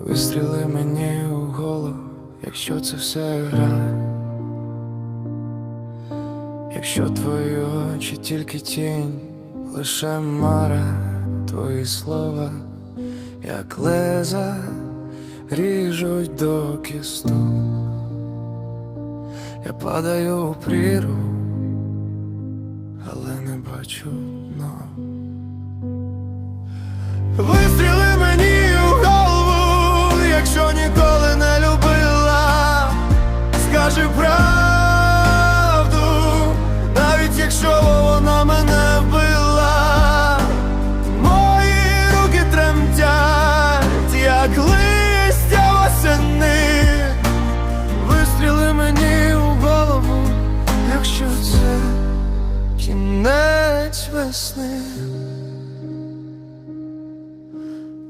Вистріли мені у голову, якщо це все гра. Якщо твої очі тільки тінь, лише мара, твої слова, як леза, ріжуть до кісток. Я падаю у прірву, але не бачу дна. Весни.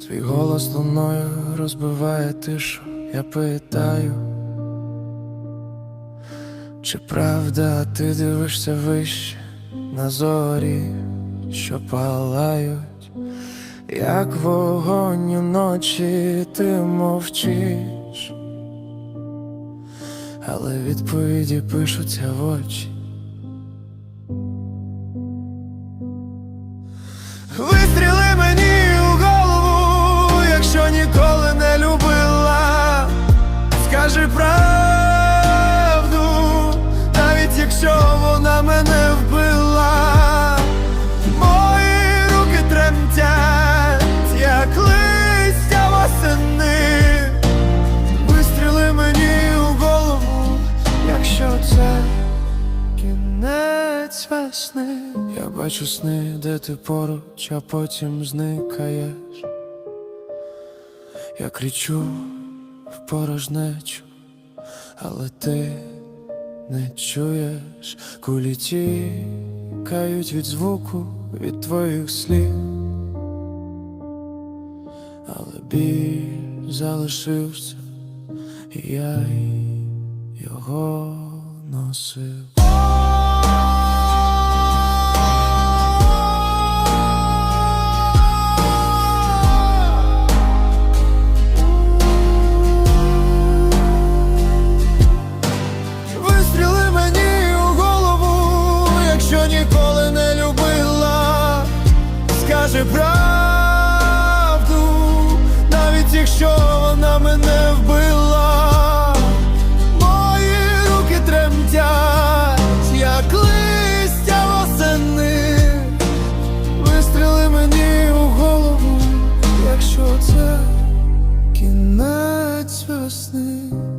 Твій голос луною розбиває тишу, я питаю, чи правда ти дивишся вище на зорі, що палають, як вогонь уночі ти мовчиш, але відповіді пишуться в очі. Вистріли кінець весни. Я бачу сни, де ти поруч, а потім зникаєш. Я кричу в порожнечу, але ти не чуєш, кулі тікають від звуку, від твоїх слів. Але біль залишився, і я його носив. your touch can I trust it?